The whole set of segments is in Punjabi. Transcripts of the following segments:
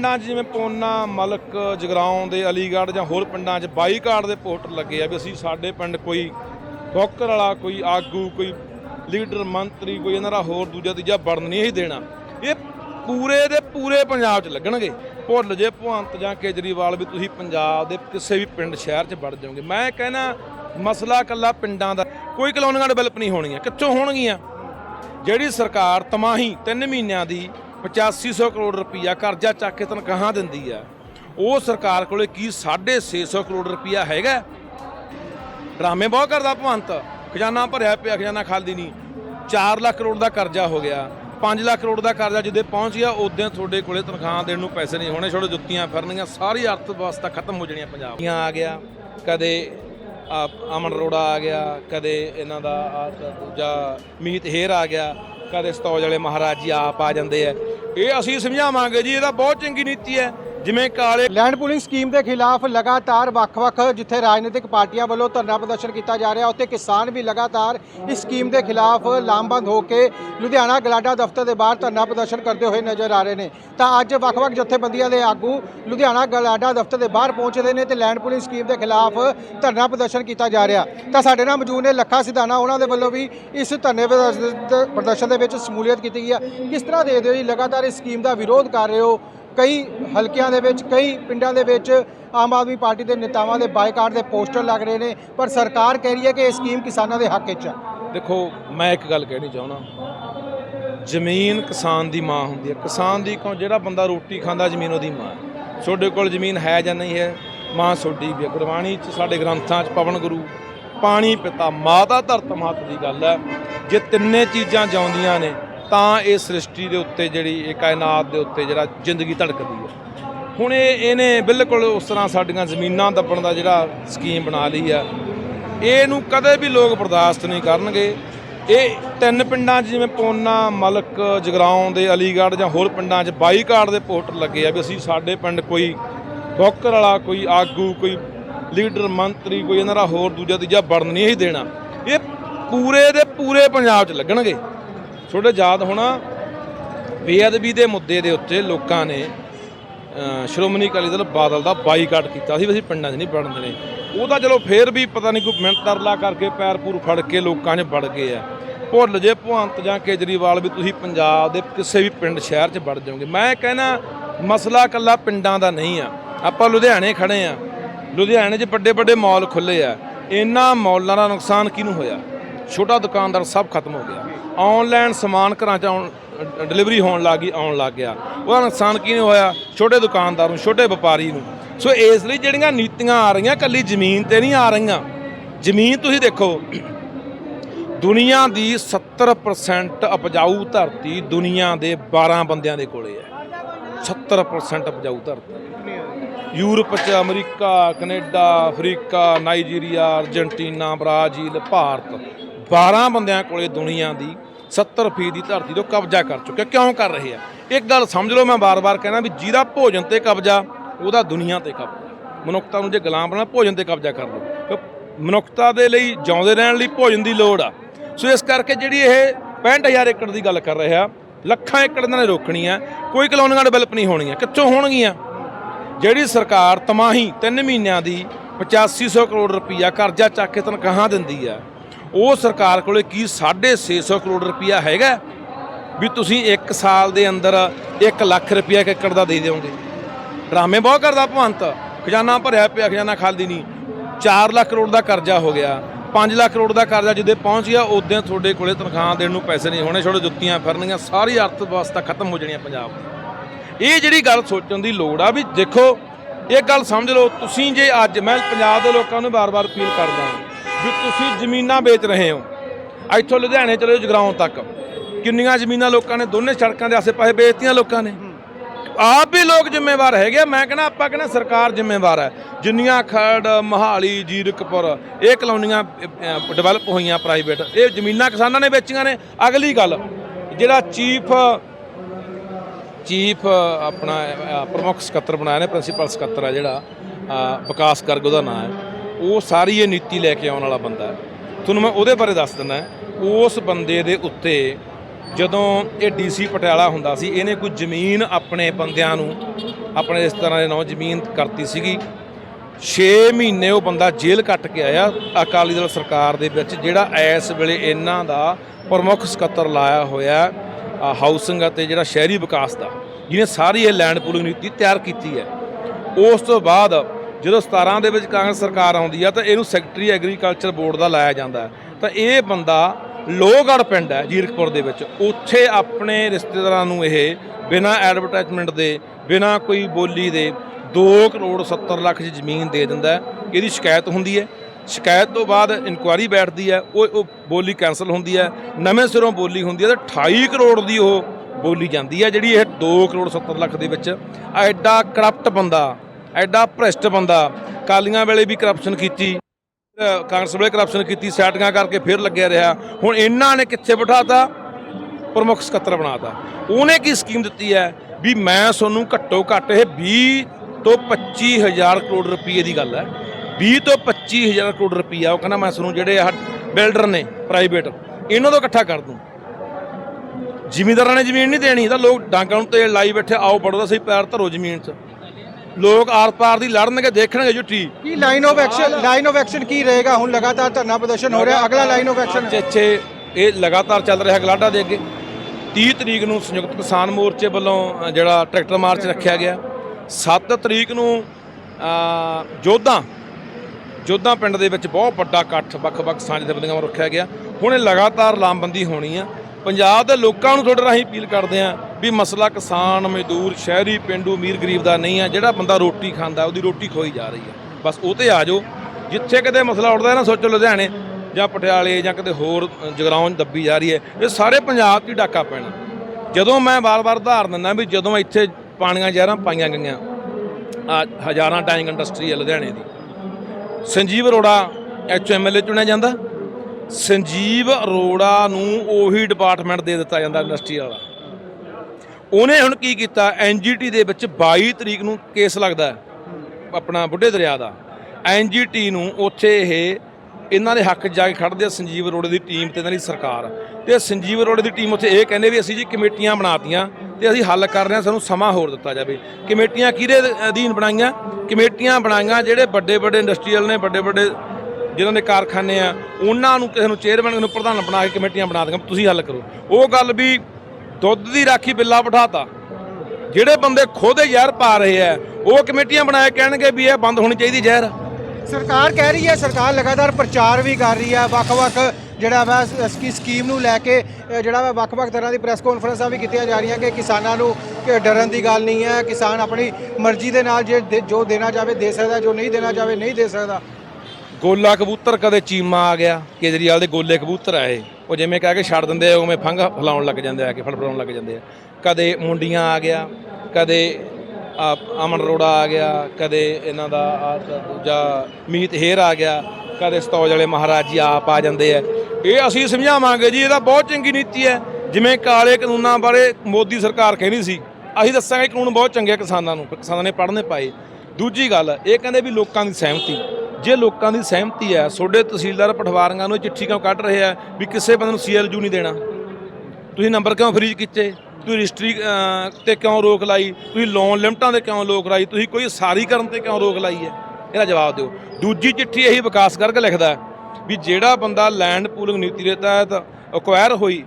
ਪਿੰਡਾਂ 'ਚ ਜਿਵੇਂ ਪੋਨਾ, ਮਲਕ, ਜਗਰਾਉਂ ਦੇ ਅਲੀਗੜ੍ਹ ਜਾਂ ਹੋਰ ਪਿੰਡਾਂ 'ਚ ਬਾਈਕਾਟ ਦੇ ਪੋਸਟਰ ਲੱਗੇ ਆ ਵੀ ਅਸੀਂ ਸਾਡੇ ਪਿੰਡ ਕੋਈ ਬੌਕਰ ਵਾਲਾ, ਕੋਈ ਆਗੂ, ਕੋਈ ਲੀਡਰ, ਮੰਤਰੀ, ਕੋਈ ਇਹਨਾਂ ਦਾ ਹੋਰ ਦੂਜਾ ਤੀਜਾ ਵੜਨ ਨਹੀਂ ਹੀ ਦੇਣਾ। ਇਹ ਪੂਰੇ ਦੇ ਪੂਰੇ ਪੰਜਾਬ 'ਚ ਲੱਗਣਗੇ। ਭੁੱਲ ਜੇ ਭਵੰਤ ਜਾਂ ਕੇਜਰੀਵਾਲ ਵੀ ਤੁਸੀਂ ਪੰਜਾਬ ਦੇ ਕਿਸੇ ਵੀ ਪਿੰਡ, ਸ਼ਹਿਰ 'ਚ ਵੜ ਜਾਓਗੇ। ਮੈਂ ਕਹਿੰਦਾ ਮਸਲਾ ਕੱਲਾ ਪਿੰਡਾਂ ਦਾ, ਕੋਈ ਕਲੋਨੀਆਂ ਡਿਵੈਲਪ ਨਹੀਂ ਹੋਣੀਆਂ, ਕਿੱਥੋਂ ਹੋਣਗੀਆਂ? ਜਿਹੜੀ ਸਰਕਾਰ ਤਮਾਹੀ 3 ਮਹੀਨਿਆਂ ਦੀ 8500 ਕਰੋੜ ਰੁਪਈਆ ਕਰਜ਼ਾ ਚੱਕ ਕੇ ਤਨਖਾਹਾਂ ਦਿੰਦੀ ਆ। ਉਹ ਸਰਕਾਰ ਕੋਲੇ ਕੀ 650 ਕਰੋੜ ਰੁਪਈਆ ਹੈਗਾ? ਡਰਾਮੇ ਬਹੁਤ ਕਰਦਾ ਭਵੰਤ। ਖਜ਼ਾਨਾ ਭਰਿਆ ਪਿਆ, ਖਜ਼ਾਨਾ ਖਾਲੀ ਨਹੀਂ। 4 ਲੱਖ ਕਰੋੜ ਦਾ ਕਰਜ਼ਾ ਹੋ ਗਿਆ। 5 ਲੱਖ ਕਰੋੜ ਦਾ ਕਰਜ਼ਾ ਜਿੱਦੇ ਪਹੁੰਚ ਗਿਆ ਉਦੋਂ ਤੁਹਾਡੇ ਕੋਲੇ ਤਨਖਾਹ ਦੇਣ ਨੂੰ ਪੈਸੇ ਨਹੀਂ ਹੋਣੇ ਛੋੜੇ ਜੁੱਤੀਆਂ ਫਿਰਨੀਆਂ ਸਾਰੀ ਅਰਥ ਵਿਵਸਥਾ ਖਤਮ ਹੋ ਜਾਣੀ ਪੰਜਾਬ ਦੀਆਂ ਆ ਗਿਆ। ਕਦੇ ਅਮਨ ਅਰੋੜਾ ਆ ਗਿਆ, ਕਦੇ ਇਹਨਾਂ ਦਾ ਦੂਜਾ ਮੀਤ ਹੇਰ ਆ ਗਿਆ। ਕਦੇ ਸਤੌਜ ਵਾਲੇ ਮਹਾਰਾਜ ਜੀ ਆਪ ਆ ਜਾਂਦੇ ਆ। ਇਹ ਅਸੀਂ ਸਮਝਾਵਾਂਗੇ ਜੀ ਇਹਦਾ ਬਹੁਤ ਚੰਗੀ ਨੀਤੀ ਹੈ। ਜਿਵੇਂ ਕਾਲੇ ਲੈਂਡ ਪੂਲਿੰਗ ਸਕੀਮ ਦੇ ਖਿਲਾਫ ਲਗਾਤਾਰ ਵੱਖ-ਵੱਖ ਜਿੱਥੇ ਰਾਜਨੀਤਿਕ ਪਾਰਟੀਆਂ ਵੱਲੋਂ ਧਰਨਾ ਪ੍ਰਦਰਸ਼ਨ ਕੀਤਾ ਜਾ ਰਿਹਾ, ਉੱਥੇ ਕਿਸਾਨ ਵੀ ਲਗਾਤਾਰ ਇਸ ਸਕੀਮ ਦੇ ਖਿਲਾਫ ਲਾਮਬੰਦ ਹੋ ਕੇ ਲੁਧਿਆਣਾ ਗਲਾਡਾ ਦਫ਼ਤਰ ਦੇ ਬਾਹਰ ਧਰਨਾ ਪ੍ਰਦਰਸ਼ਨ ਕਰਦੇ ਹੋਏ ਨਜ਼ਰ ਆ ਰਹੇ ਨੇ। ਤਾਂ ਅੱਜ ਵੱਖ-ਵੱਖ ਜਥੇਬੰਦੀਆਂ ਦੇ ਆਗੂ ਲੁਧਿਆਣਾ ਗਲਾਡਾ ਦਫ਼ਤਰ ਦੇ ਬਾਹਰ ਪਹੁੰਚਦੇ ਨੇ ਤੇ ਲੈਂਡ ਪੂਲਿੰਗ ਸਕੀਮ ਦੇ ਖਿਲਾਫ ਧਰਨਾ ਪ੍ਰਦਰਸ਼ਨ ਕੀਤਾ ਜਾ ਰਿਹਾ। ਤਾਂ ਸਾਡੇ ਨਾਲ ਮੌਜੂਦ ਨੇ ਲੱਖਾ ਸਿਧਾਣਾ, ਉਹਨਾਂ ਦੇ ਵੱਲੋਂ ਵੀ ਇਸ ਧਰਨੇ ਪ੍ਰਦਰਸ਼ਨ ਪ੍ਰਦਰਸ਼ਨ ਦੇ ਵਿੱਚ ਸ਼ਮੂਲੀਅਤ ਕੀਤੀ ਗਈ ਹੈ। ਕਿਸ ਤਰ੍ਹਾਂ ਦੇਖਦੇ ਹੋ ਜੀ, ਲਗਾਤਾਰ ਇਸ ਸਕੀਮ ਦਾ ਵਿਰੋਧ ਕਰ ਰਹੇ ਹੋ? ਕਈ ਹਲਕਿਆਂ ਦੇ ਵਿੱਚ, ਕਈ ਪਿੰਡਾਂ ਦੇ ਵਿੱਚ ਆਮ ਆਦਮੀ ਪਾਰਟੀ ਦੇ ਨੇਤਾਵਾਂ ਦੇ ਬਾਈਕਾਟ ਦੇ ਪੋਸਟਰ ਲੱਗ ਰਹੇ ਨੇ, ਪਰ ਸਰਕਾਰ ਕਹਿ ਰਹੀ ਹੈ ਕਿ ਇਹ ਸਕੀਮ ਕਿਸਾਨਾਂ ਦੇ ਹੱਕ ਵਿੱਚ ਹੈ ਦੇਖੋ, ਮੈਂ ਇੱਕ ਗੱਲ ਕਹਿਣੀ ਚਾਹੁੰਦਾ। ਜ਼ਮੀਨ ਕਿਸਾਨ ਦੀ ਮਾਂ ਹੁੰਦੀ ਹੈ। ਕਿਸਾਨ ਦੀ ਕਿਉਂ? ਜਿਹੜਾ ਬੰਦਾ ਰੋਟੀ ਖਾਂਦਾ, ਜ਼ਮੀਨ ਉਹਦੀ ਮਾਂ ਤੁਹਾਡੇ ਕੋਲ ਜ਼ਮੀਨ ਹੈ ਜਾਂ ਨਹੀਂ ਹੈ, ਮਾਂ ਤੁਹਾਡੀ ਵੀ ਹੈ। ਗੁਰਬਾਣੀ 'ਚ, ਸਾਡੇ ਗ੍ਰੰਥਾਂ 'ਚ, ਪਵਨ ਗੁਰੂ, ਪਾਣੀ ਪਿਤਾ, ਮਾਤਾ ਧਰਤ ਮਹੱਤ ਦੀ ਗੱਲ ਹੈ। ਜੇ ਤਿੰਨੇ ਚੀਜ਼ਾਂ ਜਾਉਂਦੀਆਂ ਨੇ ਤਾਂ ਇਹ ਸ੍ਰਿਸ਼ਟੀ ਦੇ ਉੱਤੇ ਜਿਹੜੀ ਇਹ ਕਾਇਨਾਤ ਦੇ ਉੱਤੇ ਜਿਹੜਾ ਜ਼ਿੰਦਗੀ ਧੜਕਦੀ ਹੈ। ਹੁਣ ਇਹ ਇਹਨੇ ਬਿਲਕੁਲ ਉਸ ਤਰ੍ਹਾਂ ਸਾਡੀਆਂ ਜ਼ਮੀਨਾਂ ਦੱਬਣ ਦਾ ਜਿਹੜਾ ਸਕੀਮ ਬਣਾ ਲਈ ਆ। ਇਹਨੂੰ ਕਦੇ ਵੀ ਲੋਕ ਬਰਦਾਸ਼ਤ ਨਹੀਂ ਕਰਨਗੇ। ਇਹ ਤਿੰਨ ਪਿੰਡਾਂ 'ਚ ਜਿਵੇਂ ਪੋਨਾ, ਮਲਕ, ਜਗਰਾਉਂ ਦੇ ਅਲੀਗੜ੍ਹ ਜਾਂ ਹੋਰ ਪਿੰਡਾਂ 'ਚ ਬਾਈਕਾਟ ਦੇ ਪੋਸਟਰ ਲੱਗੇ ਆ ਵੀ ਅਸੀਂ ਸਾਡੇ ਪਿੰਡ ਕੋਈ ਬੌਕਰ ਵਾਲਾ, ਕੋਈ ਆਗੂ, ਕੋਈ ਲੀਡਰ, ਮੰਤਰੀ, ਕੋਈ ਇਹਨਾਂ ਦਾ ਹੋਰ ਦੂਜਾ ਤੀਜਾ ਵੜਨ ਨਹੀਂ ਹੀ ਦੇਣਾ। ਇਹ ਪੂਰੇ ਦੇ ਪੂਰੇ ਪੰਜਾਬ 'ਚ ਲੱਗਣਗੇ। ਤੁਹਾਡੇ ਯਾਦ ਹੋਣਾ, ਬੇਅਦਬੀ ਦੇ ਮੁੱਦੇ ਦੇ ਉੱਤੇ ਲੋਕਾਂ ਨੇ ਸ਼੍ਰੋਮਣੀ ਅਕਾਲੀ ਦਲ ਬਾਦਲ ਦਾ ਬਾਈਕਾਟ ਕੀਤਾ ਸੀ, ਵੀ ਅਸੀਂ ਪਿੰਡਾਂ 'ਚ ਨਹੀਂ ਵੜਨ ਦੇਣੇ। ਉਹ ਤਾਂ ਚਲੋ ਫੇਰ ਵੀ ਪਤਾ ਨਹੀਂ ਕੋਈ ਮਿੰਟ ਤਰਲਾ ਕਰਕੇ ਪੈਰ ਪੂਰ ਫੜ ਕੇ ਲੋਕਾਂ 'ਚ ਵੜ ਗਏ ਆ। ਭੁੱਲ ਜੇ ਭਵੰਤ ਜਾਂ ਕੇਜਰੀਵਾਲ ਵੀ ਤੁਸੀਂ ਪੰਜਾਬ ਦੇ ਕਿਸੇ ਵੀ ਪਿੰਡ, ਸ਼ਹਿਰ 'ਚ ਵੜ ਜਾਓਗੇ। ਮੈਂ ਕਹਿੰਦਾ ਮਸਲਾ ਕੱਲਾ ਪਿੰਡਾਂ ਦਾ ਨਹੀਂ ਆ। ਆਪਾਂ ਲੁਧਿਆਣੇ ਖੜੇ ਆ। ਲੁਧਿਆਣੇ 'ਚ ਵੱਡੇ ਵੱਡੇ ਮਾਲ ਖੁੱਲੇ ਆ। ਇਹਨਾਂ ਮੌਲਾਂ ਦਾ ਨੁਕਸਾਨ ਕਿਹਨੂੰ ਹੋਇਆ? ਛੋਟਾ ਦੁਕਾਨਦਾਰ ਸਭ ਖਤਮ ਹੋ ਗਿਆ। ਆਨਲਾਈਨ ਸਮਾਨ ਘਰਾਂ 'ਚ ਆਉਣ ਡਿਲੀਵਰੀ ਹੋਣ ਲੱਗੀ ਆਉਣ ਲੱਗ ਗਿਆ। ਉਹਦਾ ਨੁਕਸਾਨ ਕਿਹਨੂੰ ਹੋਇਆ? ਛੋਟੇ ਦੁਕਾਨਦਾਰ ਨੂੰ, ਛੋਟੇ ਵਪਾਰੀ ਨੂੰ। ਸੋ ਇਸ ਲਈ ਜਿਹੜੀਆਂ ਨੀਤੀਆਂ ਆ ਰਹੀਆਂ ਕੱਲੀ ਜ਼ਮੀਨ ਤੇ ਨਹੀਂ ਆ ਰਹੀਆਂ। ਜ਼ਮੀਨ ਤੁਸੀਂ ਦੇਖੋ, ਦੁਨੀਆ ਦੀ 70% ਉਪਜਾਊ ਧਰਤੀ ਦੁਨੀਆ ਦੇ 12 ਬੰਦਿਆਂ ਦੇ ਕੋਲੇ ਹੈ। 70% ਉਪਜਾਊ ਧਰਤੀ। ਯੂਰਪ ਚ America, Canada, Africa, Nigeria Argentina Brazil, Bharat. 12 ਬੰਦਿਆਂ ਕੋਲੇ ਦੁਨੀਆ ਦੀ 70% ਦੀ ਧਰਤੀ ਤੋਂ ਕਬਜ਼ਾ ਕਰ ਚੁੱਕਿਆ। ਕਿਉਂ ਕਰ ਰਹੇ ਆ? ਇੱਕ ਗੱਲ ਸਮਝ ਲਓ, ਮੈਂ ਬਾਰ-ਬਾਰ ਕਹਿਣਾ ਵੀ ਜਿਹਦਾ ਭੋਜਨ ਤੇ ਕਬਜ਼ਾ, ਉਹਦਾ ਦੁਨੀਆ ਤੇ ਕਬਜ਼ਾ। ਮਨੁੱਖਤਾ ਨੂੰ ਜੇ ਗੁਲਾਮ ਬਣਾ ਭੋਜਨ ਤੇ ਕਬਜ਼ਾ ਕਰ ਲਓ। ਮਨੁੱਖਤਾ ਦੇ ਲਈ ਜਿਉਂਦੇ ਰਹਿਣ ਲਈ ਭੋਜਨ ਦੀ ਲੋੜ ਆ। ਸੋ ਇਸ ਕਰਕੇ ਜਿਹੜੀ ਇਹ 65000 ਏਕੜ ਦੀ ਗੱਲ ਕਰ ਰਿਹਾ ਲੱਖਾਂ ਏਕੜ ਇਹਨਾਂ ਨੇ ਰੋਕਣੀ ਆ, ਕੋਈ ਕਲੋਨੀਆਂ ਡਿਵੈਲਪ ਨਹੀਂ ਹੋਣਗੀਆਂ। ਕਿੱਥੋਂ ਹੋਣਗੀਆਂ? ਜਿਹੜੀ ਸਰਕਾਰ ਤਮਾਹੀ 3 ਮਹੀਨਿਆਂ ਦੀ 8500 ਕਰੋੜ ਰੁਪਈਆ ਕਰਜ਼ਾ ਚੱਕ ਕੇ ਤਨਖਾਹਾਂ ਦਿੰਦੀ ਆ ਉਹ ਸਰਕਾਰ ਕੋਲੇ ਕੀ 650 ਕਰੋੜ ਰੁਪਈਆ ਹੈਗਾ ਵੀ ਤੁਸੀਂ 1 ਸਾਲ ਦੇ ਅੰਦਰ 1 ਲੱਖ ਰੁਪਇਆ ਇੱਕ ਦਾ ਦੇ ਦਿਓਗੇ। ਡਰਾਮੇ ਬਹੁਤ ਕਰਦਾ ਭਵੰਤ। ਖਜ਼ਾਨਾ ਭਰਿਆ ਪਿਆ, ਖਜ਼ਾਨਾ ਖਾਲੀ ਨਹੀਂ। 4 ਲੱਖ ਕਰੋੜ ਦਾ ਕਰਜ਼ਾ ਹੋ ਗਿਆ। 5 ਲੱਖ ਕਰੋੜ ਦਾ ਕਰਜ਼ਾ ਜਿੱਦੇ ਪਹੁੰਚ ਗਿਆ ਉਦੋਂ ਤੁਹਾਡੇ ਕੋਲੇ ਤਨਖਾਹ ਦੇਣ ਨੂੰ ਪੈਸੇ ਨਹੀਂ ਹੋਣੇ ਛੋੜੇ ਜੁੱਤੀਆਂ ਫਿਰਨੀਆਂ ਸਾਰੀ ਅਰਥ ਵਿਵਸਥਾ ਖਤਮ ਹੋ ਜਾਣੀ ਹੈ ਪੰਜਾਬ ਦੀ। ਇਹ ਜਿਹੜੀ ਗੱਲ ਸੋਚਣ ਦੀ ਲੋੜ ਆ ਵੀ ਦੇਖੋ ਇਹ ਗੱਲ ਸਮਝ ਲਓ, ਤੁਸੀਂ ਜੇ ਅੱਜ, ਮੈਂ ਪੰਜਾਬ ਦੇ ਲੋਕਾਂ ਨੂੰ ਵਾਰ ਵਾਰ ਅਪੀਲ ਕਰਦਾ ਵੀ ਤੁਸੀਂ ਜ਼ਮੀਨਾਂ ਵੇਚ ਰਹੇ ਹੋ। ਇੱਥੋਂ ਲੁਧਿਆਣੇ ਚਲੇ ਜਾਓ ਜਗਰਾਉਂ ਤੱਕ। ਕਿੰਨੀਆਂ ਜ਼ਮੀਨਾਂ ਲੋਕਾਂ ਨੇ, ਦੋਨੇ ਸੜਕਾਂ ਦੇ ਆਸੇ-ਪਾਸੇ ਵੇਚਤੀਆਂ ਲੋਕਾਂ ਨੇ। ਆਪ ਵੀ ਲੋਕ ਜ਼ਿੰਮੇਵਾਰ ਹੈਗੇ ਆ। ਮੈਂ ਕਹਿੰਦਾ, ਆਪਾਂ ਕਹਿੰਦਾ ਸਰਕਾਰ ਜ਼ਿੰਮੇਵਾਰ ਹੈ। ਜਿੰਨੀਆਂ ਖੜ ਮਹਾਲੀ, ਜੀਰਕਪੁਰ, ਇਹ ਕਲੋਨੀਆਂ ਡਿਵੈਲਪ ਹੋਈਆਂ ਪ੍ਰਾਈਵੇਟ, ਇਹ ਜ਼ਮੀਨਾਂ ਕਿਸਾਨਾਂ ਨੇ ਵੇਚੀਆਂ ਨੇ। ਅਗਲੀ ਗੱਲ, ਜਿਹੜਾ ਚੀਫ ਚੀਫ, ਆਪਣਾ ਪ੍ਰਮੁੱਖ ਸਕੱਤਰ ਬਣਾਇਆ ਨੇ, ਪ੍ਰਿੰਸੀਪਲ ਸਕੱਤਰ ਹੈ ਜਿਹੜਾ ਵਿਕਾਸ ਗਰਗ ਉਹਦਾ ਨਾਮ ਹੈ। ਉਹ ਸਾਰੀ ਇਹ ਨੀਤੀ ਲੈ ਕੇ ਆਉਣ ਵਾਲਾ ਬੰਦਾ ਹੈ। ਤੁਹਾਨੂੰ ਮੈਂ ਉਹਦੇ ਬਾਰੇ ਦੱਸ ਦਿੰਦਾ ਉਸ ਬੰਦੇ ਦੇ ਉੱਤੇ ਜਦੋਂ ਇਹ ਡੀਸੀ ਪਟਿਆਲਾ ਹੁੰਦਾ ਸੀ, ਇਹਨੇ ਕੋਈ ਜ਼ਮੀਨ ਆਪਣੇ ਬੰਦਿਆਂ ਨੂੰ, ਆਪਣੇ ਰਿਸ਼ਤੇਦਾਰਾਂ ਦੇ ਨਾਂ ਜ਼ਮੀਨ ਕਰਤੀ ਸੀਗੀ। 6 ਮਹੀਨੇ ਉਹ ਬੰਦਾ ਜੇਲ੍ਹ ਕੱਟ ਕੇ ਆਇਆ ਅਕਾਲੀ ਦਲ ਸਰਕਾਰ ਦੇ ਵਿੱਚ, ਜਿਹੜਾ ਇਸ ਵੇਲੇ ਇਹਨਾਂ ਦਾ ਪ੍ਰਮੁੱਖ ਸਕੱਤਰ ਲਾਇਆ ਹੋਇਆ ਹਾਊਸਿੰਗ ਅਤੇ ਜਿਹੜਾ ਸ਼ਹਿਰੀ ਵਿਕਾਸ ਦਾ, ਜਿਹਨੇ ਸਾਰੀ ਇਹ ਲੈਂਡ ਪੂਲਿੰਗ ਨੀਤੀ ਤਿਆਰ ਕੀਤੀ ਹੈ। ਉਸ ਤੋਂ ਬਾਅਦ ਜਦੋਂ 17 ਦੇ ਵਿੱਚ ਕਾਂਗਰਸ ਸਰਕਾਰ ਆਉਂਦੀ ਆ ਤਾਂ ਇਹਨੂੰ ਸੈਕਟਰੀ ਐਗਰੀਕਲਚਰ ਬੋਰਡ ਦਾ ਲਾਇਆ ਜਾਂਦਾ ਤਾਂ ਇਹ ਬੰਦਾ ਲੋਹਗੜ੍ਹ ਪਿੰਡ ਹੈ, ਜੀਰਕਪੁਰ ਦੇ ਵਿੱਚ। ਉੱਥੇ ਆਪਣੇ ਰਿਸ਼ਤੇਦਾਰਾਂ ਨੂੰ ਇਹ ਬਿਨਾਂ ਐਡਵਰਟਾਈਜ਼ਮੈਂਟ ਦੇ, ਬਿਨਾਂ ਕੋਈ ਬੋਲੀ ਦੇ 2 ਕਰੋੜ 70 ਲੱਖ ਦੀ ਜ਼ਮੀਨ ਦੇ ਦਿੰਦਾ ਇਹਦੀ ਸ਼ਿਕਾਇਤ ਹੁੰਦੀ ਹੈ। ਸ਼ਿਕਾਇਤ ਤੋਂ ਬਾਅਦ ਇਨਕੁਆਇਰੀ ਬੈਠਦੀ ਹੈ। ਉਹ ਉਹ ਬੋਲੀ ਕੈਨਸਲ ਹੁੰਦੀ ਹੈ। ਨਵੇਂ ਸਿਰੋਂ ਬੋਲੀ ਹੁੰਦੀ ਹੈ ਤਾਂ 28 ਕਰੋੜ ਦੀ ਉਹ ਬੋਲੀ ਜਾਂਦੀ ਹੈ, ਜਿਹੜੀ ਇਹ 2 ਕਰੋੜ 70 ਲੱਖ ਦੇ ਵਿੱਚ ਐਡਾ ਕਰਪਟ ਬੰਦਾ ਐਡਾ ਭ੍ਰਿਸ਼ਟ ਬੰਦਾ, ਕਾਲੀਆਂ ਵੇਲੇ ਵੀ ਕਰਪਸ਼ਨ ਕੀਤੀ ਕਾਂਗਰਸ ਵੇਲੇ ਕਰਪਸ਼ਨ ਕੀਤੀ, ਸੈਟਿੰਗਾਂ ਕਰਕੇ ਫਿਰ ਲੱਗਿਆ ਰਿਹਾ। ਹੁਣ ਇਹਨਾਂ ਨੇ ਕਿੱਥੇ ਬਿਠਾਤਾ? ਪ੍ਰਮੁੱਖ ਸਕੱਤਰ ਬਣਾਤਾ। ਉਹਨੇ ਕੀ ਸਕੀਮ ਦਿੱਤੀ ਹੈ? ਵੀ ਮੈਂ ਤੁਹਾਨੂੰ ਘੱਟੋ ਘੱਟ ਇਹ 20 ਤੋਂ 25000 ਕਰੋੜ ਰੁਪਏ ਦੀ ਗੱਲ ਹੈ। 20 ਤੋਂ 25000 ਕਰੋੜ ਰੁਪਈਆ, ਉਹ ਕਹਿੰਦਾ ਮੈਂ ਤੁਹਾਨੂੰ ਜਿਹੜੇ ਆਹ ਬਿਲਡਰ ਨੇ ਪ੍ਰਾਈਵੇਟ ਇਹਨਾਂ ਤੋਂ ਇਕੱਠਾ ਕਰ ਦੂੰ। ਜ਼ਿਮੀਂਦਾਰਾਂ ਨੇ ਜ਼ਮੀਨ ਨਹੀਂ ਦੇਣੀ ਤਾਂ ਲੋਕ ਡਾਂਗਾਂ ਨੂੰ ਤੇ ਲਾਈ ਬੈਠੇ, ਆਓ ਪੜੋ ਦਾ ਸਹੀ ਪੈਰ ਧਰੋ ਜ਼ਮੀਨ 'ਚ। ਲੋਕ ਆਰ-ਪਾਰ ਦੀ ਲੜਨਗੇ ਦੇਖਣਗੇ ਜੁੱਟੀ ਕੀ line of action line of action ਕੀ ਰਹੇਗਾ? ਹੁਣ ਲਗਾਤਾਰ ਧਰਨਾ ਪ੍ਰਦਰਸ਼ਨ ਹੋ ਰਿਹਾ। ਅਗਲਾ ਲਾਈਨ ਆਫ ਐਕਸ਼ਨ ਅੱਜ ਇੱਥੇ ਇਹ ਲਗਾਤਾਰ ਚੱਲ ਰਿਹਾ ਗਲਾਡਾ ਦੇ ਅੱਗੇ। 30 ਤਰੀਕ ਨੂੰ ਸੰਯੁਕਤ ਕਿਸਾਨ ਮੋਰਚੇ ਵੱਲੋਂ ਜਿਹੜਾ ਟਰੈਕਟਰ ਮਾਰਚ ਰੱਖਿਆ ਗਿਆ। 7 ਤਰੀਕ ਨੂੰ ਜੋਧਾਂ ਜੋਧਾਂ ਪਿੰਡ ਦੇ ਵਿੱਚ ਬਹੁਤ ਵੱਡਾ ਇਕੱਠ ਵੱਖ-ਵੱਖ ਸਾਂਝ ਜਥੇਬੰਦੀਆਂ ਵੱਲੋਂ ਰੱਖਿਆ ਗਿਆ। ਹੁਣ ਇਹ ਲਗਾਤਾਰ ਲਾਮਬੰਦੀ ਹੋਣੀ ਆ। ਪੰਜਾਬ ਦੇ ਲੋਕਾਂ ਨੂੰ ਤੁਹਾਡੇ ਰਾਹੀਂ ਅਪੀਲ ਕਰਦੇ ਆ ਵੀ ਮਸਲਾ ਕਿਸਾਨ ਮਜ਼ਦੂਰ ਸ਼ਹਿਰੀ ਪਿੰਡੂ ਅਮੀਰ ਗਰੀਬ ਦਾ ਨਹੀਂ ਆ ਜਿਹੜਾ ਬੰਦਾ ਰੋਟੀ ਖਾਂਦਾ ਉਹਦੀ ਰੋਟੀ ਖੋਈ ਜਾ ਰਹੀ ਆ ਬਸ ਉਹ ਤੇ ਆ ਜਾਓ। ਜਿੱਥੇ ਕਿਤੇ ਮਸਲਾ ਉੱਠਦਾ ਨਾ ਸੋਚੋ ਲੁਧਿਆਣੇ ਜਾਂ ਪਟਿਆਲੇ ਜਾਂ ਕਿਤੇ ਹੋਰ ਅ, ਜਗਰਾਉਂ ਦੱਬੀ ਜਾ ਰਹੀ ਹੈ। ਇਹ ਸਾਰੇ ਪੰਜਾਬ 'ਚ ਹੀ ਡਾਕਾ ਪੈਣਾ। ਜਦੋਂ ਮੈਂ ਵਾਰ-ਵਾਰ ਉਦਾਹਰਨ ਦਿੰਦਾ ਵੀ ਜਦੋਂ ਇੱਥੇ ਪਾਣੀਆਂ ਜ਼ਹਿਰਾਂ ਪਾਈਆਂ ਗਈਆਂ ਆ ਹਜ਼ਾਰਾਂ ਟਾਈਂਗ ਇੰਡਸਟਰੀ ਹੈ ਲੁਧਿਆਣੇ ਦੀ। ਸੰਜੀਵ ਅਰੋੜਾ ਐਚ ਐਮਐਲਏ ਚੁਣਿਆ ਜਾਂਦਾ। ਸੰਜੀਵ ਅਰੋੜਾ ਨੂੰ ਉਹੀ ਡਿਪਾਰਟਮੈਂਟ ਦੇ ਦਿੱਤਾ ਜਾਂਦਾ ਇੰਡਸਟਰੀ ਵਾਲਾ। ਉਹਨੇ ਹੁਣ ਕੀ ਕੀਤਾ? ਐਨਜੀਟੀ ਦੇ ਵਿੱਚ 22 ਤਰੀਕ ਨੂੰ ਕੇਸ ਲੱਗਦਾ ਆਪਣਾ ਬੁੱਢੇ ਦਰਿਆ ਦਾ। ਐਨਜੀਟੀ ਨੂੰ ਉੱਥੇ ਇਹ ਇਹਨਾਂ ਦੇ ਹੱਕ 'ਚ ਜਾ ਕੇ ਖੜਦੇ ਆ ਸੰਜੀਵ ਅਰੋੜੇ ਦੀ ਟੀਮ ਤੇ ਇਹਨਾਂ ਦੀ ਸਰਕਾਰ। ਤੇ ਸੰਜੀਵ ਅਰੋੜੇ ਦੀ ਟੀਮ ਉੱਥੇ ਇਹ ਕਹਿੰਦੇ ਵੀ ਅਸੀਂ ਜੀ ਕਮੇਟੀਆਂ ਬਣਾਤੀਆਂ ਤੇ ਅਸੀਂ ਹੱਲ ਕਰ ਰਹੇ ਹਾਂ, ਸਾਨੂੰ ਸਮਾਂ ਹੋਰ ਦਿੱਤਾ ਜਾਵੇ। ਕਮੇਟੀਆਂ ਕਿਹਦੇ ਅਧੀਨ ਬਣਾਈਆਂ? ਕਮੇਟੀਆਂ ਬਣਾਈਆਂ ਜਿਹੜੇ ਵੱਡੇ ਵੱਡੇ ਇੰਡਸਟਰੀਅਲ ਨੇ ਵੱਡੇ ਵੱਡੇ ਜਿਨ੍ਹਾਂ ਦੇ ਕਾਰਖਾਨੇ ਆ, ਉਹਨਾਂ ਨੂੰ ਕਿਸੇ ਨੂੰ ਚੇਅਰਮੈਨ ਨੂੰ ਪ੍ਰਧਾਨ ਬਣਾ ਕੇ ਕਮੇਟੀਆਂ ਬਣਾ ਦਿੰਗਾ ਤੁਸੀਂ ਹੱਲ ਕਰੋ। ਉਹ ਗੱਲ ਵੀ ਦੁੱਧ ਦੀ ਰਾਖੀ ਬਿੱਲਾ ਬਿਠਾਤਾ। ਜਿਹੜੇ ਬੰਦੇ ਖੁਦ ਜ਼ਹਿਰ ਪਾ ਰਹੇ ਆ, ਉਹ ਕਮੇਟੀਆਂ ਬਣਾਏ ਕਹਿਣਗੇ ਵੀ ਇਹ ਬੰਦ ਹੋਣੀ ਚਾਹੀਦੀ ਜ਼ਹਿਰ। ਸਰਕਾਰ ਕਹਿ ਰਹੀ ਹੈ, ਸਰਕਾਰ ਲਗਾਤਾਰ ਪ੍ਰਚਾਰ ਵੀ ਕਰ ਰਹੀ ਹੈ। ਵੱਖ-ਵੱਖ ਜਿਹੜਾ ਵਾ ਇਸ ਸਕੀਮ ਨੂੰ ਲੈ ਕੇ ਜਿਹੜਾ ਵਾ ਵੱਖ-ਵੱਖ ਤਰ੍ਹਾਂ ਦੀ ਪ੍ਰੈਸ ਕਾਨਫਰੰਸਾਂ ਵੀ ਕੀਤੀਆਂ ਜਾ ਰਹੀਆਂ ਕਿ ਕਿਸਾਨਾਂ ਨੂੰ ਕਿ ਡਰਨ ਦੀ ਗੱਲ ਨਹੀਂ ਹੈ। ਕਿਸਾਨ ਆਪਣੀ ਮਰਜ਼ੀ ਦੇ ਨਾਲ ਜੇ ਦੇ- ਜੋ ਦੇਣਾ ਚਾਹਵੇ ਦੇ ਸਕਦਾ, ਜੋ ਨਹੀਂ ਦੇਣਾ ਚਾਹਵੇ ਨਹੀਂ ਦੇ ਸਕਦਾ। ਗੋਲਾ ਕਬੂਤਰ ਕਦੇ ਚੀਮਾ ਆ ਗਿਆ, ਕੇਜਰੀਵਾਲ ਦੇ ਗੋਲੇ ਕਬੂਤਰ ਆਏ ਉਹ ਜਿਵੇਂ ਕਹਿ ਕੇ ਛੱਡ ਦਿੰਦੇ ਆ, ਉਵੇਂ ਫੰਗ ਫਲਾਉਣ ਲੱਗ ਜਾਂਦੇ ਆ ਕਿ ਫੜਫੜਾਉਣ ਲੱਗ ਜਾਂਦੇ ਆ। ਕਦੇ ਮੁੰਡੀਆਂ ਆ ਗਿਆ, ਕਦੇ ਆ ਅਮਨ ਅਰੋੜਾ ਆ ਗਿਆ, ਕਦੇ ਇਹਨਾਂ ਦਾ ਦੂਜਾ ਮੀਤ ਹੇਰ ਆ ਗਿਆ, ਕਦੇ ਸਤੌਜ ਵਾਲੇ ਮਹਾਰਾਜ ਜੀ ਆਪ ਆ ਜਾਂਦੇ ਆ। ਇਹ ਅਸੀਂ ਸਮਝਾਵਾਂਗੇ ਜੀ ਇਹਦਾ ਬਹੁਤ ਚੰਗੀ ਨੀਤੀ ਹੈ। ਜਿਵੇਂ ਕਾਲੇ ਕਾਨੂੰਨਾਂ ਬਾਰੇ ਮੋਦੀ ਸਰਕਾਰ ਕਹਿੰਦੀ ਸੀ, ਅਸੀਂ ਦੱਸਾਂਗੇ ਕਾਨੂੰਨ ਬਹੁਤ ਚੰਗੇ ਆ ਕਿਸਾਨਾਂ ਨੂੰ, ਕਿਸਾਨਾਂ ਨੇ ਪੜ੍ਹਨੇ ਪਾਏ। ਦੂਜੀ ਗੱਲ, ਇਹ ਕਹਿੰਦੇ ਵੀ ਲੋਕਾਂ ਦੀ ਸਹਿਮਤੀ। ਜੇ ਲੋਕਾਂ ਦੀ ਸਹਿਮਤੀ ਹੈ ਤੁਹਾਡੇ ਤਹਿਸੀਲਦਾਰ ਪਟਵਾਰੀਆਂ ਨੂੰ ਇਹ ਚਿੱਠੀ ਕਿਉਂ ਕੱਢ ਰਹੇ ਆ ਵੀ ਕਿਸੇ ਬੰਦੇ ਨੂੰ ਸੀਐਲਯੂ ਨਹੀਂ ਦੇਣਾ? ਤੁਸੀਂ ਨੰਬਰ ਕਿਉਂ ਫਰੀਜ਼ ਕੀਤੇ? ਤੁਸੀਂ ਰਜਿਸਟਰੀ ਤੇ ਕਿਉਂ ਰੋਕ ਲਾਈ? ਤੁਸੀਂ ਲੋਨ ਲਿਮਟਾਂ ਤੇ ਕਿਉਂ ਰੋਕ ਲਾਈ? ਤੁਸੀਂ ਕੋਈ ਸਾਰੀ ਕਰਨ ਤੇ ਕਿਉਂ ਰੋਕ ਲਾਈ ਹੈ? ਇਹਦਾ ਜਵਾਬ ਦਿਓ। ਦੂਜੀ ਚਿੱਠੀ ਇਹੀ ਵਿਕਾਸ ਕਰਕੇ ਲਿਖਦਾ ਵੀ ਜਿਹੜਾ ਬੰਦਾ ਲੈਂਡ ਪੂਲਿੰਗ ਨੀਤੀ ਦੇ ਤਹਿਤ ਅਕਵਾਇਰ ਹੋਈ,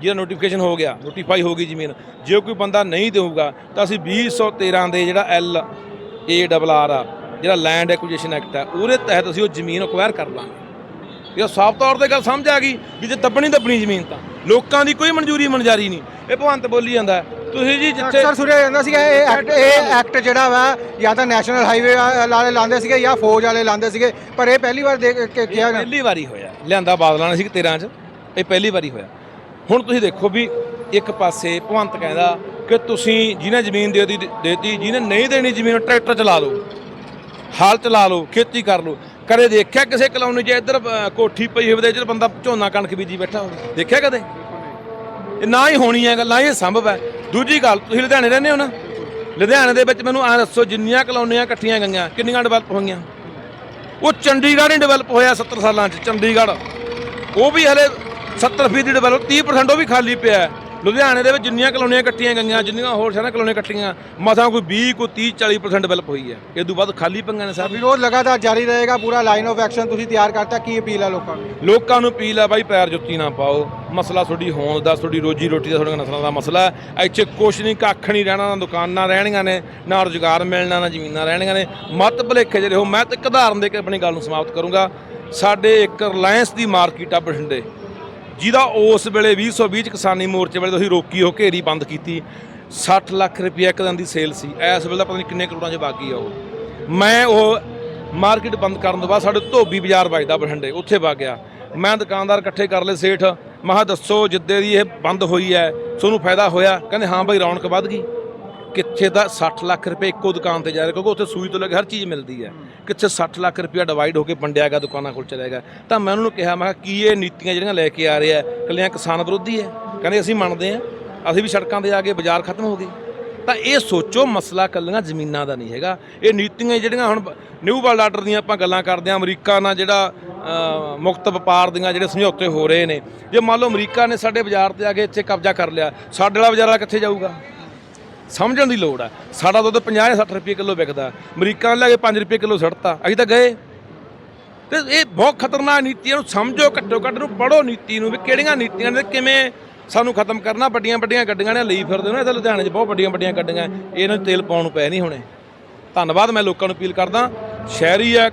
ਜਿਹਦਾ ਨੋਟੀਫਿਕੇਸ਼ਨ ਹੋ ਗਿਆ ਨੋਟੀਫਾਈ ਹੋ ਗਈ ਜ਼ਮੀਨ, ਜੇ ਕੋਈ ਬੰਦਾ ਨਹੀਂ ਦੇਊਗਾ, ਤਾਂ ਅਸੀਂ 2013 ਦੇ ਜਿਹੜਾ ਐਲ ਏ ਡਬਲ ਆਰ ਆ ਜਿਹੜਾ ਲੈਂਡ ਐਕੁਜੀਸ਼ਨ ਐਕਟ ਹੈ ਉਹਦੇ ਤਹਿਤ ਅਸੀਂ ਉਹ ਜ਼ਮੀਨ ਅਕਵਾਇਰ ਕਰ ਲਾਂਗੇ। ਇਹ ਸਾਫ਼ ਤੌਰ ਤੇ ਗੱਲ ਸਮਝ ਆ ਗਈ ਵੀ ਜੇ ਦੱਬਣੀ ਦੱਬਣੀ ਜ਼ਮੀਨ ਤਾਂ। ਲੋਕਾਂ ਦੀ ਕੋਈ ਮਨਜ਼ੂਰੀ ਮਨਜ਼ਾਰੀ ਨਹੀਂ। ਇਹ ਭਵੰਤ ਬੋਲੀ ਜਾਂਦਾ। ਤੁਸੀਂ ਜੀ ਜਿੱਥੇ ਅਕਸਰ ਸੁਣਿਆ ਜਾਂਦਾ ਸੀਗਾ ਇਹ ਐਕਟ ਇਹ ਐਕਟ ਜਿਹੜਾ ਵਾ ਜਾਂ ਤਾਂ ਨੈਸ਼ਨਲ ਹਾਈਵੇ ਵਾਲੇ ਲਾਉਂਦੇ ਸੀਗੇ ਜਾਂ ਫੌਜ ਵਾਲੇ ਲਾਉਂਦੇ ਸੀਗੇ ਪਰ ਇਹ ਪਹਿਲੀ ਵਾਰ ਦੇਖ ਕੇ ਕਿਹਾ ਗਿਆ ਪਹਿਲੀ ਵਾਰੀ ਹੋਇਆ। ਲਿਆਂਦਾ ਬਾਦਲਾਂ ਨੇ ਸੀ 13 ਚ। ਇਹ ਪਹਿਲੀ ਵਾਰੀ ਹੋਇਆ। ਹੁਣ ਤੁਸੀਂ ਦੇਖੋ ਵੀ ਇੱਕ ਪਾਸੇ ਭਵੰਤ ਕਹਿੰਦਾ ਕਿ ਤੁਸੀਂ ਜਿਹਨੇ ਜ਼ਮੀਨ ਦੇ ਦਿੱਤੀ ਦੇਤੀ ਜਿਹਨੇ ਨਹੀਂ ਦੇਣੀ ਜ਼ਮੀਨ ਟਰੈਕਟਰ ਚਲਾ ਲਓ ਹਾਲ ਚਲਾ ਲਓ, ਖੇਤੀ ਕਰ ਲਓ। ਕਦੇ ਦੇਖਿਆ ਕਿਸੇ ਕਲੋਨੀ 'ਚ ਇੱਧਰ ਕੋਠੀ ਪਈ ਹੋਵੇ ਤੇ ਇੱਧਰ ਬੰਦਾ ਝੋਨਾ ਕਣਕ ਬੀਜੀ ਬੈਠਾ ਹੋਵੇ? ਦੇਖਿਆ ਕਦੇ? ਇਹ ਨਾ ਹੀ ਹੋਣੀ ਹੈ ਗੱਲ, ਨਾ ਹੀ ਇਹ ਸੰਭਵ ਹੈ। ਦੂਜੀ ਗੱਲ, ਤੁਸੀਂ ਲੁਧਿਆਣੇ ਰਹਿੰਦੇ ਹੋ ਨਾ? ਲੁਧਿਆਣੇ ਦੇ ਵਿੱਚ ਮੈਨੂੰ ਐਂ ਦੱਸੋ, ਜਿੰਨੀਆਂ ਕਲੋਨੀਆਂ ਇਕੱਠੀਆਂ ਗਈਆਂ, ਕਿੰਨੀਆਂ ਡਿਵੈਲਪ ਹੋਈਆਂ? ਉਹ ਚੰਡੀਗੜ੍ਹ ਹੀ ਡਿਵੈਲਪ ਹੋਇਆ 70 ਸਾਲਾਂ 'ਚ, ਚੰਡੀਗੜ੍ਹ। ਉਹ ਵੀ ਹਲੇ 70% ਡਿਵੈਲਪ 30% ਉਹ ਵੀ ਖਾਲੀ ਪਿਆ ਲੁਧਿਆਣੇ ਦੇ ਵਿੱਚ ਜਿੰਨੀਆਂ ਕਲੋਨੀਆਂ ਕੱਟੀਆਂ ਗਈਆਂ ਜਿੰਨੀਆਂ ਹੋਰ ਸ਼ਹਿਰਾਂ ਕਲੋਨੀਆਂ ਕੱਟੀਆਂ ਮਸਾਂ ਕੋਈ 20 ਕੋਈ 30 40% ਡਿਵੈਲਪ ਹੋਈ ਹੈ। ਇਹ ਤੋਂ ਬਾਅਦ ਖਾਲੀ ਪੰਗਾਂ ਨੇ ਸਰ। ਵਿਰੋਧ ਲਗਾਤਾਰ ਜਾਰੀ ਰਹੇਗਾ ਪੂਰਾ ਲਾਈਨ ਆਫ ਐਕਸ਼ਨ ਤੁਸੀਂ ਤਿਆਰ ਕਰਤਾ ਕੀ ਅਪੀਲ ਹੈ ਲੋਕਾਂ ਨੂੰ? ਲੋਕਾਂ ਨੂੰ ਅਪੀਲ ਹੈ ਬਾਈ ਪੈਰ ਜੁੱਤੀ ਨਾ ਪਾਓ। ਮਸਲਾ ਤੁਹਾਡੀ ਹੋਂਦ ਦਾ ਤੁਹਾਡੀ ਰੋਜੀ ਰੋਟੀ ਦਾ ਤੁਹਾਡੀਆਂ ਨਸਲਾਂ ਦਾ ਮਸਲਾ ਹੈ। ਇੱਥੇ ਕੁਛ ਨਹੀਂ ਕੱਖ ਨਹੀਂ ਰਹਿਣਾ ਨਾ ਦੁਕਾਨਾਂ ਰਹਿਣੀਆਂ ਨੇ ਨਾ ਰੁਜ਼ਗਾਰ ਮਿਲਣਾ ਨਾ ਜ਼ਮੀਨਾਂ ਰਹਿਣੀਆਂ ਨੇ। ਮਤ ਭਲੇਖੇ ਜਿਹੜੇ ਹੋ ਮੈਂ ਤਾਂ ਇੱਕ ਉਦਾਹਰਨ ਦੇ ਕੇ ਆਪਣੀ ਗੱਲ ਨੂੰ ਸਮਾਪਤ ਕਰੂੰਗਾ। ਸਾਡੇ ਇੱਕ ਰਿਲਾਇੰਸ ਦੀ ਮਾਰਕੀਟ ਆ ਬਠਿੰਡੇ। ਜਿਹਦਾ ਉਸ ਵੇਲੇ 2020 ਚ ਕਿਸਾਨੀ ਮੋਰਚੇ ਵੇਲੇ ਤੁਸੀਂ ਰੋਕੀ ਹੋ, ਘੇਰੀ ਬੰਦ ਕੀਤੀ। 60 ਲੱਖ ਰੁਪਏ ਇੱਕ ਦਿਨ ਦੀ ਸੇਲ ਸੀ। ਇਸ ਵੇਲੇ ਤਾਂ ਪਤਾ ਨਹੀਂ ਕਿੰਨੇ ਕਰੋੜਾਂ 'ਚ ਬਾਗੀ ਆ ਉਹ। ਮੈਂ ਉਹ ਮਾਰਕੀਟ ਬੰਦ ਕਰਨ ਤੋਂ ਬਾਅਦ ਸਾਡੇ ਧੋਬੀ ਬਾਜ਼ਾਰ ਵੱਜਦਾ ਬਠਿੰਡੇ, ਉੱਥੇ ਵਗ ਗਿਆ। ਮੈਂ ਦੁਕਾਨਦਾਰ ਇਕੱਠੇ ਕਰ ਲਏ ਸੇਠ। ਮੈਂ ਦੱਸੋ, ਜਿੱਦੇ ਦੀ ਇਹ ਬੰਦ ਹੋਈ ਹੈ ਤੁਹਾਨੂੰ ਫਾਇਦਾ ਹੋਇਆ? ਕਹਿੰਦੇ, ਹਾਂ ਬਾਈ, ਰੌਣਕ ਵੱਧ ਗਈ। ਕਿੱਥੇ ਦਾ 60 ਲੱਖ ਰੁਪਏ ਇੱਕੋ ਦੁਕਾਨ ਤੇ ਜਾ ਰਿਹਾ, ਕਿਉਂਕਿ ਉੱਥੇ ਸੂਈ ਤੋਂ ਲੈ ਕੇ ਹਰ ਚੀਜ਼ ਮਿਲਦੀ ਹੈ। ਕਿੱਥੇ 60 ਲੱਖ ਰੁਪਇਆ ਡਿਵਾਈਡ ਹੋ ਕੇ ਵੰਡਿਆ ਗਿਆ ਦੁਕਾਨਾਂ ਕੋਲ ਚਲਿਆ ਗਿਆ ਤਾਂ ਮੈਂ ਉਹਨਾਂ ਨੂੰ ਕਿਹਾ, ਮੈਂ ਕਿਹਾ, ਕੀ ਇਹ ਨੀਤੀਆਂ ਜਿਹੜੀਆਂ ਲੈ ਕੇ ਆ ਰਿਹਾ ਆ ਕੱਲੀਆਂ ਕਿਸਾਨ ਵਿਰੋਧੀ ਹੈ ਕਹਿੰਦੇ ਅਸੀਂ ਮੰਨਦੇ ਆ, ਅਸੀਂ ਵੀ ਸੜਕਾਂ ਤੇ ਆ ਕੇ ਬਾਜ਼ਾਰ ਖਤਮ ਹੋ ਗਏ। ਤਾਂ ਇਹ ਸੋਚੋ, ਮਸਲਾ ਕੱਲੀਆਂ ਜ਼ਮੀਨਾਂ ਦਾ ਨਹੀਂ ਹੈਗਾ। ਇਹ ਨੀਤੀਆਂ ਜਿਹੜੀਆਂ ਹੁਣ ਨਿਊ ਵਰਲਡ ਆਰਡਰ ਦੀਆਂ ਆਪਾਂ ਗੱਲਾਂ ਕਰਦੇ ਆ, ਅਮਰੀਕਾ ਨਾਲ ਜਿਹੜਾ ਮੁਕਤ ਵਪਾਰ ਦੀਆਂ ਜਿਹੜੇ ਸਮਝੌਤੇ ਹੋ ਰਹੇ ਨੇ। ਜੇ ਮੰਨ ਲਓ ਅਮਰੀਕਾ ਨੇ ਸਾਡੇ ਬਾਜ਼ਾਰ ਤੇ ਆ ਕੇ ਇੱਥੇ ਕਬਜ਼ਾ ਕਰ ਲਿਆ, ਸਾਡੇ ਵਾਲਾ ਬਾਜ਼ਾਰ ਕਿੱਥੇ ਜਾਊਗਾ? ਸਮਝਣ ਦੀ ਲੋੜ ਆ। ਸਾਡਾ ਦੁੱਧ 50 ਜਾਂ 60 ਰੁਪਏ ਕਿਲੋ ਵਿਕਦਾ। ਅਮਰੀਕਾ ਨੇ ਲੈ ਕੇ 5 ਰੁਪਏ ਕਿਲੋ ਸੜਤਾ ਅਸੀਂ ਤਾਂ ਗਏ। ਤੇ ਇਹ ਬਹੁਤ ਖਤਰਨਾਕ ਨੀਤੀਆਂ ਨੂੰ ਸਮਝੋ ਘੱਟੋ ਘੱਟ ਨੂੰ ਪੜੋ ਨੀਤੀ ਨੂੰ ਵੀ ਕਿਹੜੀਆਂ ਨੀਤੀਆਂ ਨੇ ਕਿਵੇਂ ਸਾਨੂੰ ਖਤਮ ਕਰਨਾ। ਵੱਡੀਆਂ ਵੱਡੀਆਂ ਗੱਡੀਆਂ ਨੇ ਲਈ ਫਿਰਦੇ ਨੇ ਇਹ ਤਾਂ ਲੁਧਿਆਣੇ 'ਚ ਬਹੁਤ ਵੱਡੀਆਂ ਵੱਡੀਆਂ ਗੱਡੀਆਂ। ਇਹਨਾਂ ਨੂੰ ਤੇਲ ਪਾਉਣ ਨੂੰ ਪੈ ਨਹੀਂ ਹੋਣੇ। ਧੰਨਵਾਦ, ਮੈਂ ਲੋਕਾਂ ਨੂੰ ਅਪੀਲ ਕਰਦਾ। ਸ਼ਹਿਰੀ ਆ,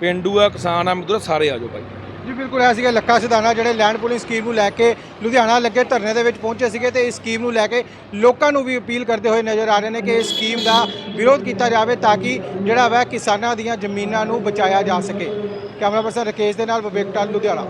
ਪਿੰਡੂ ਆ, ਕਿਸਾਨ ਆ, ਮਜ਼ਦੂਰ ਸਾਰੇ ਆ ਜਾਓ ਭਾਈ। ਜੀ ਬਿਲਕੁਲ ਐ ਸੀਗਾ ਲੱਖਾ ਸਿਧਾਣਾ ਜਿਹੜੇ ਲੈਂਡ ਪੂਲਿੰਗ ਸਕੀਮ ਨੂੰ ਲੈ ਕੇ ਲੁਧਿਆਣਾ ਲੱਗੇ ਧਰਨੇ ਦੇ ਵਿੱਚ ਪਹੁੰਚੇ ਸੀਗੇ ਤੇ ਇਸ ਸਕੀਮ ਨੂੰ ਲੈ ਕੇ ਲੋਕਾਂ ਨੂੰ ਵੀ ਅਪੀਲ ਕਰਦੇ ਹੋਏ ਨਜ਼ਰ ਆ ਰਹੇ ਨੇ ਕਿ ਇਸ ਸਕੀਮ ਦਾ ਵਿਰੋਧ ਕੀਤਾ ਜਾਵੇ ਤਾਂ ਕਿ ਜਿਹੜਾ ਵਾ ਕਿਸਾਨਾਂ ਦੀਆਂ ਜ਼ਮੀਨਾਂ ਨੂੰ ਬਚਾਇਆ ਜਾ ਸਕੇ। ਕੈਮਰਾ ਪਰਸਨ ਰਕੇਸ਼ ਦੇ ਨਾਲ ਵਿਵੇਕ ਟਾਲ, ਲੁਧਿਆਣਾ।